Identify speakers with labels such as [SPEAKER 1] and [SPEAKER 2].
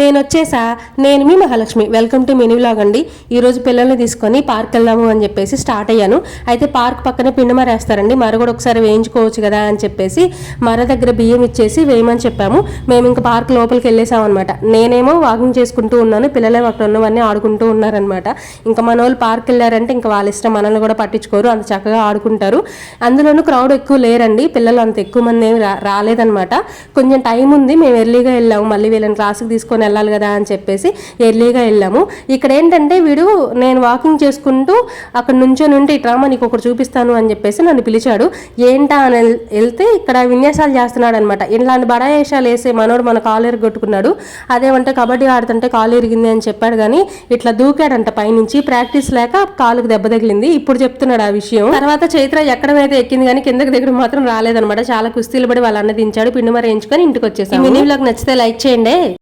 [SPEAKER 1] నేను వచ్చేసా నేను మీ Mahalakshmi. Welcome to mini vlog అండి ఈరోజు పిల్లల్ని తీసుకొని పార్క్ వెళ్దాము అని చెప్పేసి స్టార్ట్ అయ్యాను. అయితే పార్క్ పక్కనే పిండిమర వేస్తారండి. మర కూడా ఒకసారి వేయించుకోవచ్చు కదా అని చెప్పేసి మర దగ్గర బియ్యం ఇచ్చేసి వేయమని చెప్పాము. మేము ఇంకా పార్క్ లోపలికి వెళ్ళేసాం అనమాట నేనేమో వాకింగ్ చేసుకుంటూ ఉన్నాను. పిల్లలే అక్కడ ఉన్నవన్నీ ఆడుకుంటూ ఉన్నారనమాట ఇంకా మన వాళ్ళు పార్క్ వెళ్ళారంటే ఇంకా వాళ్ళ ఇష్టం మనల్ని కూడా పట్టించుకోరు. అంత చక్కగా ఆడుకుంటారు. అందులోనూ క్రౌడ్ ఎక్కువ లేరండి. పిల్లలు అంత ఎక్కువ మంది ఏమి రా రాలేదనమాట కొంచెం టైం ఉంది. మేము ఎర్లీగా వెళ్ళాము. మళ్ళీ వీళ్ళని క్లాస్కి తీసుకొని వెళ్ళాలి కదా అని చెప్పేసి ఎర్లీగా వెళ్ళాము. ఇక్కడ ఏంటంటే వీడు నేను వాకింగ్ చేసుకుంటూ అక్కడ నుంచొని ఉంటే ఇట్రా నీకు ఒకటి చూపిస్తాను అని చెప్పేసి నన్ను పిలిచాడు. ఏంటా అని వెళ్తే ఇక్కడ విన్యాసాలు చేస్తున్నాడు అనమాట ఇలాంటి బడాయేషాలు వేసే మనోడు మన కాలు ఎరగొట్టుకున్నాడు. అదేమంటే కబడ్డీ ఆడుతుంటే కాలు ఇరిగింది అని చెప్పాడు కానీ ఇట్లా దూకాడంట పైనుంచి. ప్రాక్టీస్ లేక కాలుకు దెబ్బ తగిలింది. ఇప్పుడు చెప్తున్నాడు ఆ విషయం. తర్వాత చైత్ర ఎక్కడమైతే ఎక్కింది కానీ కిందకి దగ్గర మాత్రం రాలేదనమాట చాలా కుస్తీలు పడి వాళ్ళ అన్న దించాడు. పిండి మరి వేయించుకొని ఇంటికి వచ్చేసాం మినీ బ్లాగ్ నచ్చితే లైక్ చేయండి.